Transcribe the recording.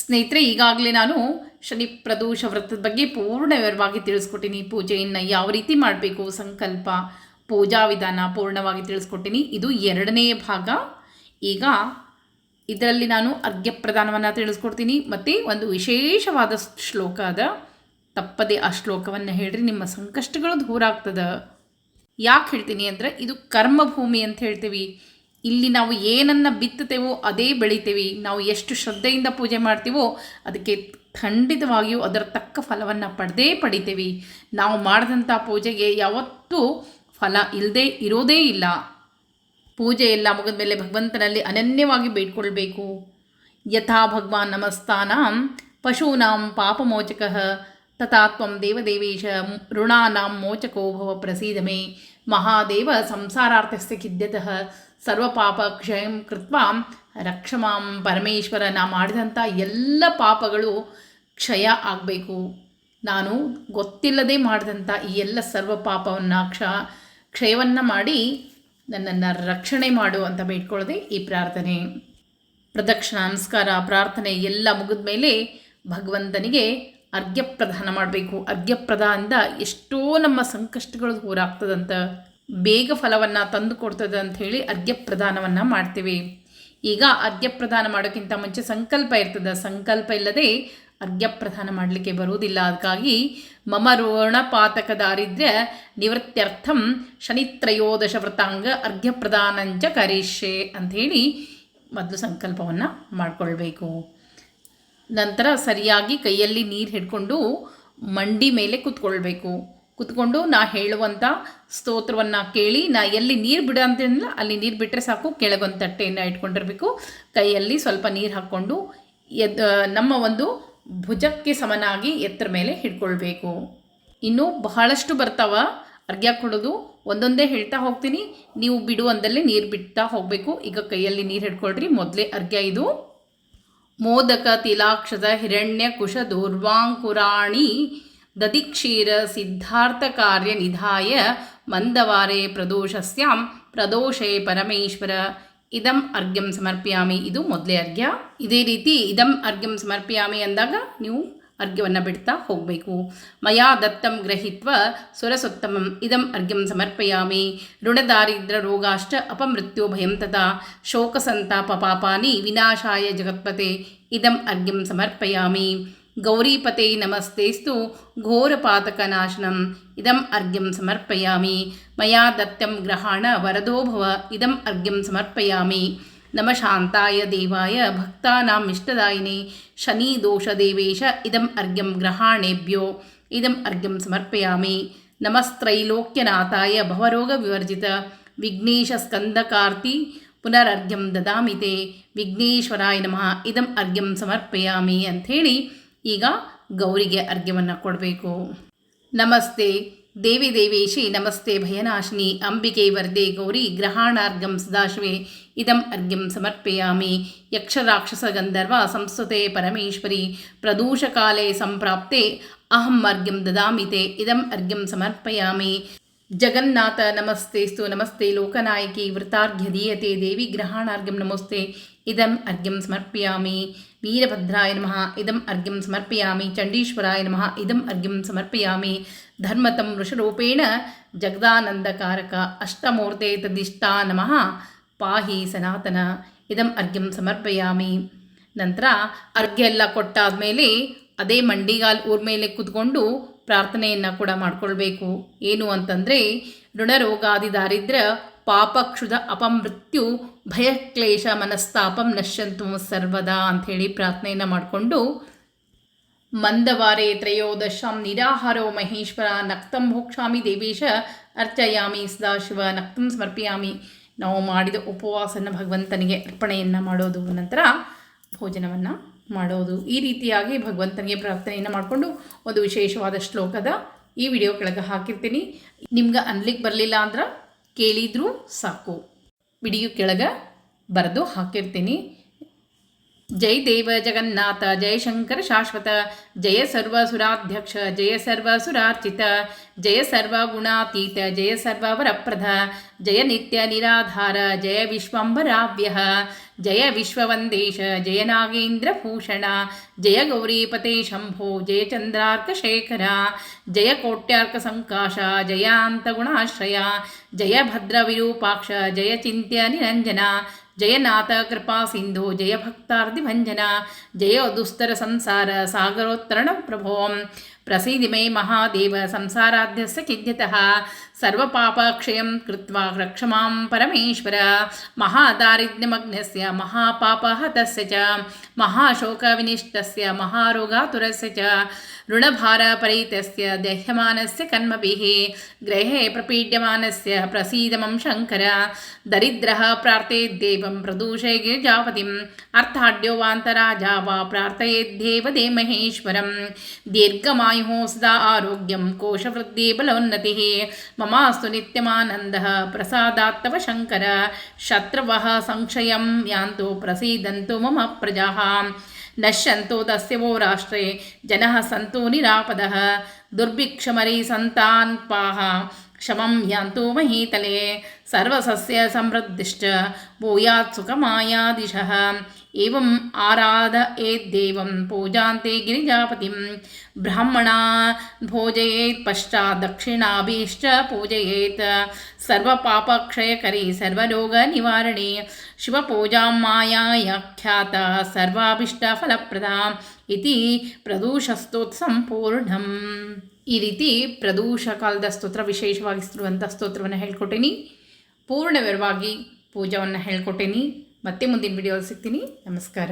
ಸ್ನೇಹಿತರೆ, ಈಗಾಗಲೇ ನಾನು ಶನಿ ಪ್ರದೋಷ ವ್ರತದ ಬಗ್ಗೆ ಪೂರ್ಣ ವಿವರವಾಗಿ ತಿಳಿಸ್ಕೊಟ್ಟಿನಿ. ಪೂಜೆಯನ್ನು ಯಾವ ರೀತಿ ಮಾಡಬೇಕು, ಸಂಕಲ್ಪ, ಪೂಜಾ ವಿಧಾನ ಪೂರ್ಣವಾಗಿ ತಿಳಿಸ್ಕೊಟ್ಟಿನಿ. ಇದು ಎರಡನೇ ಭಾಗ. ಈಗ ಇದರಲ್ಲಿ ನಾನು ಅರ್ಘ್ಯ ಪ್ರದಾನವನ್ನು ತಿಳಿಸ್ಕೊಡ್ತೀನಿ. ಮತ್ತು ಒಂದು ವಿಶೇಷವಾದ ಶ್ಲೋಕ ಅದ. ತಪ್ಪದೆ ಆ ಶ್ಲೋಕವನ್ನು ಹೇಳ್ರಿ, ನಿಮ್ಮ ಸಂಕಷ್ಟಗಳು ದೂರ ಆಗ್ತದೆ. ಯಾಕೆ ಹೇಳ್ತೀನಿ ಅಂದರೆ, ಇದು ಕರ್ಮಭೂಮಿ ಅಂತ ಹೇಳ್ತೀವಿ. ಇಲ್ಲಿ ನಾವು ಏನನ್ನು ಬಿತ್ತುತ್ತೇವೋ ಅದೇ ಬೆಳಿತೇವೆ. ನಾವು ಎಷ್ಟು ಶ್ರದ್ಧೆಯಿಂದ ಪೂಜೆ ಮಾಡ್ತೀವೋ ಅದಕ್ಕೆ ಖಂಡಿತವಾಗಿಯೂ ಅದರ ತಕ್ಕ ಫಲವನ್ನು ಪಡೆದೇ ಪಡಿತೀವಿ. ನಾವು ಮಾಡಿದಂಥ ಪೂಜೆಗೆ ಯಾವತ್ತೂ ಫಲ ಇಲ್ಲದೆ ಇರೋದೇ ಇಲ್ಲ. ಪೂಜೆ ಎಲ್ಲ ಮುಗಿದ ಮೇಲೆ ಭಗವಂತನಲ್ಲಿ ಅನನ್ಯವಾಗಿ ಬೇಡ್ಕೊಳ್ಬೇಕು. ಯಥಾ ಭಗವಾನ್ ನಮಸ್ತಾನ ಪಶೂನಾಂ ಪಾಪಮೋಚಕ ತಥಾ ತ್ವಂ ದೇವದೇವೇಶ ಋಣಾನಾಂ ಮೋಚಕೋ ಭವ ಪ್ರಸೀದ ಮೇ ಮಹಾದೇವ ಸಂಸಾರಾರ್ಥಸ್ಯ ಖಿದ್ಯತಃ ಸರ್ವಪಾಪ ಕ್ಷಯಂ ಕೃತ್ವ ರಕ್ಷಮಾಂ ಪರಮೇಶ್ವರ ನಾ ಮಾಡಿದಂಥ ಎಲ್ಲ ಪಾಪಗಳು ಕ್ಷಯ ಆಗಬೇಕು. ನಾನು ಗೊತ್ತಿಲ್ಲದೆ ಮಾಡಿದಂಥ ಈ ಎಲ್ಲ ಸರ್ವ ಪಾಪವನ್ನು ಕ್ಷ, ಕ್ಷಯವನ್ನು ಮಾಡಿ ನನ್ನನ್ನು ರಕ್ಷಣೆ ಮಾಡು ಅಂತ ಬೇಡ್ಕೊಳ್ಳದೆ ಈ ಪ್ರಾರ್ಥನೆ. ಪ್ರದಕ್ಷಿಣ, ನಮಸ್ಕಾರ, ಪ್ರಾರ್ಥನೆ ಎಲ್ಲ ಮುಗಿದ ಮೇಲೆ ಭಗವಂತನಿಗೆ ಅರ್ಘ್ಯ ಪ್ರದಾನ ಮಾಡಬೇಕು. ಅರ್ಘ್ಯ ಪ್ರದಾನದಿಂದ ಎಷ್ಟೋ ನಮ್ಮ ಸಂಕಷ್ಟಗಳು ದೂರ ಆಗ್ತದಂತ ಬೇಗ ಫಲವನ್ನು ತಂದು ಕೊಡ್ತದೆ ಅಂತ ಹೇಳಿ ಅರ್ಘ್ಯ ಪ್ರದಾನವನ್ನು ಮಾಡ್ತೀವಿ. ಈಗ ಅರ್ಘ್ಯ ಪ್ರದಾನ ಮಾಡೋಕ್ಕಿಂತ ಮುಂಚೆ ಸಂಕಲ್ಪ ಇರ್ತದೆ. ಸಂಕಲ್ಪ ಇಲ್ಲದೆ ಅರ್ಘ್ಯ ಪ್ರದಾನ ಮಾಡಲಿಕ್ಕೆ ಬರುವುದಿಲ್ಲ. ಅದಕ್ಕಾಗಿ ಮಮ ಋಣಪಾತಕ ದಾರಿದ್ರ್ಯ ನಿವೃತ್ತ್ಯರ್ಥಂ ಶನಿತ್ರಯೋದಶ ವ್ರತಾಂಗ ಅರ್ಘ್ಯ ಪ್ರದಾನಂಚ ಅಂತ ಅಂಥೇಳಿ ಮೊದಲು ಸಂಕಲ್ಪವನ್ನು ಮಾಡಿಕೊಳ್ಬೇಕು. ನಂತರ ಸರಿಯಾಗಿ ಕೈಯಲ್ಲಿ ನೀರು ಹಿಡ್ಕೊಂಡು ಮಂಡಿ ಮೇಲೆ ಕೂತ್ಕೊಳ್ಬೇಕು. ಕೂತ್ಕೊಂಡು ನಾ ಹೇಳುವಂಥ ಸ್ತೋತ್ರವನ್ನು ಕೇಳಿ, ನಾ ಎಲ್ಲಿ ನೀರು ಬಿಡ ಅಂತೇನಿಲ್ಲ, ಅಲ್ಲಿ ನೀರು ಬಿಟ್ಟರೆ ಸಾಕು, ಕೆಳಗೊಂದು ತಟ್ಟೆಯನ್ನು ಇಟ್ಕೊಂಡಿರಬೇಕು. ಕೈಯಲ್ಲಿ ಸ್ವಲ್ಪ ನೀರು ಹಾಕ್ಕೊಂಡು ಎದ್ ನಮ್ಮ ಒಂದು ಭುಜಕ್ಕೆ ಸಮನಾಗಿ ಎತ್ತರ ಮೇಲೆ ಹಿಡ್ಕೊಳ್ಬೇಕು. ಇನ್ನು ಬಹಳಷ್ಟು ಬರ್ತಾವ, ಅರ್ಘ್ಯ ಕೊಡೋದು, ಒಂದೊಂದೇ ಹೇಳ್ತಾ ಹೋಗ್ತೀನಿ. ನೀವು ಬಿಡುವಂದಲ್ಲೇ ನೀರು ಬಿಡ್ತಾ ಹೋಗಬೇಕು. ಈಗ ಕೈಯಲ್ಲಿ ನೀರು ಹಿಡ್ಕೊಳ್ರಿ, ಮೊದಲೇ ಅರ್ಘ್ಯ ಇದು. ಮೋದಕ ತಿಲಾಕ್ಷದ ಹಿರಣ್ಯ ಕುಶ ದೂರ್ವಾಂಕುರಾಣಿ ದಧಿಕ್ಷೀರ ಸಿದ್ಧಾರ್ಥ ಕಾರ್ಯ ನಿಧಾಯ ಮಂದವಾರೆ ಪ್ರದೋಷಸ್ಯಾಂ ಪ್ರದೋಷೆ ಪರಮೇಶ್ವರ ಇದಂ ಅರ್ಘ್ಯಂ ಸಮರ್ಪ್ಯಾಮಿ ಇದು ಮೊದಲೇ ಅರ್ಘ್ಯ. ಇದೇ ರೀತಿ ಇದಂ ಅರ್ಘ್ಯಂ ಸಮರ್ಪ್ಯಾಮಿ ಅಂದಾಗ ನೀವು ಅರ್ಘ್ಯವನ್ನು ಬಿಡ್ತಾ ಹೋಗಬೇಕು. ಮಯಾ ದತ್ತಂ ಗ್ರಹಿತ್ವ ಸುರಸೋತ್ತಮಂ ಇದಂ ಅರ್ಘ್ಯಂ ಸಮರ್ಪಯಾಮಿ. ಋಣದಾರಿದ್ರ ರೋಗಾಷ್ಟ ಅಪಮೃತ್ಯು ಭಯಂ ತಥಾ. ಶೋಕಸಂತಾಪ ಪಾಪಾನಿ ವಿನಾಶಾಯ ಜಗತ್ಪತೆ. ಇದಂ ಅರ್ಘ್ಯಂ ಸಮರ್ಪಯಾಮಿ. ಗೌರೀಪತೆ ನಮಸ್ತೆಸ್ತು, ಘೋರಪಾತಕನಾಶನಂ, ಇದಂ ಅರ್ಘ್ಯಂ ಸಮರ್ಪಯಾಮಿ. ಮಯಾ ದತ್ತಂ ಗ್ರಹಾಣ ವರದೋ ಭವ, ಇದಂ ಅರ್ಘ್ಯಂ ಸಮರ್ಪಯಾಮಿ. ನಮ ಶಾಂತಾಯ ದೇವಾಯ, ಭಕ್ತಾನಾಂ ಇಷ್ಟದಾಯಿನಿ. ಶನಿ ದೋಷ ದೇವೇಶ, ಇದಂ ಅರ್ಘ್ಯಂ ಗ್ರಹಾಣೇಭ್ಯೋ, ಇದಂ ಅರ್ಘ್ಯಂ ಸಮರ್ಪಯಾಮಿ. ನಮಸ್ತ್ರೈಲೋಕ್ಯನಾಥಾಯ ಭವರೋಗ ವಿವರ್ಜಿತ, ವಿಘ್ನೇಶ ಸ್ಕಂದಕಾರ್ತಿ ಪುನರರ್ಘ್ಯಂ ದದಾಮಿ ತೇ ವಿಘ್ನೇಶ್ವರಾಯ ನಮಃ, ಇದಂ ಅರ್ಘ್ಯಂ ಸಮರ್ಪಯಾಮಿ ಅಂಥೇಳಿ ಈಗ ಗೌರಿಗೆ ಅರ್ಘ್ಯವನ್ನು ಕೊಡಬೇಕು. ನಮಸ್ತೆ, ದೇವಿ ದೇವೇಶಿ, ನಮಸ್ತೆ ಭಯನಾಶಿನಿ, ಅಂಬಿಕೆ ವರ್ದೆ ಗೌರಿ ಗ್ರಹಾಣಾರ್ಘಂ ಸದಾಶಿವೆ, ಇದಂ ಅರ್ಘ್ಯಂ ಸಮರ್ಪಯಾಮಿ. ಯಕ್ಷರಾಕ್ಷಸ ಗಂಧರ್ವ ಸಂಸ್ಕೃತೆ ಪರಮೇಶ್ವರಿ, ಪ್ರದೂಷಕಾಲೆ ಸಂಪ್ರಾಪ್ತೆ, ಅಹಂ ಅರ್ಘ್ಯಂ ದದಾಮಿ ತೇ, ಇದಂ ಅರ್ಘ್ಯಂ ಸಮರ್ಪಯಾಮಿ. ಜಗನ್ನಾಥ ನಮಸ್ತೆಸ್ತು, ನಮಸ್ತೆ ಲೋಕನಾಯಕಿ ವೃತಾರ್ಘ್ಯ ದೀಯತೆ, ದೇವಿ ಗ್ರಹಾಣಾರ್ಘ್ಯಂ ನಮಸ್ತೆ. ಇದಂ ಅರ್ಘ್ಯಂ ಸಮರ್ಪಯಾಮಿ ವೀರಭದ್ರಾಯ ನಮಃ ಇದಂ ಅರ್ಘ್ಯಂ ಸಮರ್ಪಯಾಮಿ ಚಂಡೀಶ್ವರಾಯ ನಮಃ ಇದಂ ಅರ್ಘ್ಯಂ ಸಮರ್ಪಯಾಮಿ ಧರ್ಮತಂ ಋಷರೂಪೇಣ ಜಗದಾನಂದಕಾರಕ ಅಷ್ಟಮೂರ್ತೆ ತದಿಷ್ಟಾ ನಮಃ ಪಾಹಿ ಸನಾತನ ಇದಂ ಅರ್ಘ್ಯಂ ಸಮರ್ಪಯಾಮಿ ನಂತರ ಅರ್ಘ್ಯ ಎಲ್ಲ ಕೊಟ್ಟಾದಮೇಲೆ ಅದೇ ಮಂಡಿಗಾಲ್ ಊರ್ ಮೇಲೆ ಕೂತ್ಕೊಂಡು ಪ್ರಾರ್ಥನೆಯನ್ನು ಕೂಡ ಮಾಡಿಕೊಳ್ಬೇಕು. ಏನು ಅಂತಂದರೆ ಋಣರೋಗಾದಿ ದಾರಿದ್ರ್ಯ ಪಾಪಕ್ಷುದ ಅಪಮೃತ್ಯು ಭಯಕ್ಲೇಶ ಮನಸ್ತಾಪಂ ನಶ್ಯಂತು ಸರ್ವದಾ ಅಂಥೇಳಿ ಪ್ರಾರ್ಥನೆಯನ್ನು ಮಾಡಿಕೊಂಡು ಮಂದವಾರೆ ತ್ರಯೋದಶಾಂ ನಿರಾಹಾರೋ ಮಹೇಶ್ವರ ನಕ್ತಂ ಭೋಕ್ಷಾಮಿ ದೇವೇಶ ಅರ್ಚಯಾಮಿ ಸದಾಶಿವ ನಕ್ತಂ ಸ್ಮರ್ಪಿಯಾಮಿ. ನಾವು ಮಾಡಿದ ಉಪವಾಸನ ಭಗವಂತನಿಗೆ ಅರ್ಪಣೆಯನ್ನು ಮಾಡೋದು ನಂತರ ಭೋಜನವನ್ನು ಮಾಡೋದು. ಈ ರೀತಿಯಾಗಿ ಭಗವಂತನಿಗೆ ಪ್ರಾರ್ಥನೆಯನ್ನು ಮಾಡಿಕೊಂಡು ಒಂದು ವಿಶೇಷವಾದ ಶ್ಲೋಕದ ಈ ವಿಡಿಯೋ ಕೆಳಗೆ ಹಾಕಿರ್ತೀನಿ. ನಿಮ್ಗೆ ಅನ್ಲಿಕ್ಕೆ ಬರಲಿಲ್ಲ ಅಂದ್ರೆ ಕೇಳಿದರೂ ಸಾಕು. ವಿಡಿಯೋ ಕೆಳಗೆ ಬರೆದು ಹಾಕಿರ್ತೀನಿ. ಜೈ ದೇವ ಜಗನ್ನಾಥ ಜಯ ಶಂಕರ ಶಾಶ್ವತ ಜಯ ಸರ್ವಸುರಾಧ್ಯಕ್ಷ ಜಯ ಸರ್ವಸುರಾರ್ಚಿತ ಜಯ ಸರ್ವಗುಣಾತೀತ ಜಯ ಸರ್ವವರಪ್ರದ ಜಯ ನಿತ್ಯ ನಿರಾಧಾರ ಜಯ ವಿಶ್ವಂಬರಾವ್ಯ ಜಯ ವಿಶ್ವವಂದೇಶ ಜಯ ನಾಗೇಂದ್ರಭೂಷಣ ಜಯ ಗೌರೀಪತೆ ಶಂಭೋ ಜಯ ಚಂದ್ರಾರ್ಕಶೇಖರ ಜಯ ಕೋಟ್ಯಾರ್ಕ ಸಂಕಾಶ ಜಯಾಂತಗುಣಾಶ್ರಯ ಜಯ ಭದ್ರವಿರೂಪಾಕ್ಷ ಜಯ ಚಿಂತ್ಯ ನಿರಂಜನ జయనాథ కృపా సింధు జయ భక్తార్థి భంజన జయ దుస్తర సంసార సాగరోత్తరణ ప్రభోం. ప్రసీది మే మహాదేవ సంసారాధ్యస్య కిద్యత సర్వపాపాక్షయం కృత్వా రక్షమాం పరమేశ్వర. మహాదారిద్ర్యమగ్నస్య మహాపాపహతస్య చ. మహాశోకవినిష్టస్య మహారోగాతురస్య చ. రుణభారపరీతస్య దహ్యమానస్య కన్మభిः గ్రహే ప్రపీడ్యమానస్య ప్రసీదమం శంకర. దరిద్రः ప్రార్థయేద్దేవం ప్రదూషే గిరిజాపతిम् అర్థాడ్యోవాంతరాజా వా ప్రార్థయేద్దేవ దే మహేశ్వరం. దీర్ఘమాయు दीर्घमायुः सदा आरोग्यं कोशवृद्धि बलोन्नतिः ममास्तु नित्यमानन्दः प्रसादात्तव शङ्कर शत्रवः संशयं यान्तु प्रसीदन्तु मम प्रजाः नश्यन्तो तस्य वो राष्ट्रे जनः सन्तु निरापदः दुर्भिक्षमरी सन्तान्पाः क्षमं यान्तु महीतले सर्वसस्य समृद्धिश्च भूयात् सुखमायादिशः। एवम् आराधयेद्देवं पूजान्ते गिरिजापतिं। ब्राह्मणा भोजयेत् पश्चात् दक्षिणाभिश्च पूजयेत्। सर्वपापक्षयकरी सर्वरोगनिवारिणी। शिवपूजां मायाख्याता सर्वाभिष्टफलप्रदा इति ಪ್ರದೂಷಸ್ತೋತ್ಸಂಪೂರ್ಣಂ ಈ ರೀತಿ ಪ್ರದೂಷ ಕಾಲದ ಸ್ತೋತ್ರ ವಿಶೇಷವಾಗಿ ಸ್ತೋತ್ರವನ್ನು ಹೇಳ್ಕೊಟ್ಟೀನಿ. ಪೂರ್ಣ ವಿವರವಾಗಿ ಪೂಜಾವನ್ನು ಹೇಳ್ಕೊಟ್ಟೀನಿ. ಮತ್ತೆ ಮುಂದಿನ ವಿಡಿಯೋ ಸಿಗ್ತೀನಿ. ನಮಸ್ಕಾರ.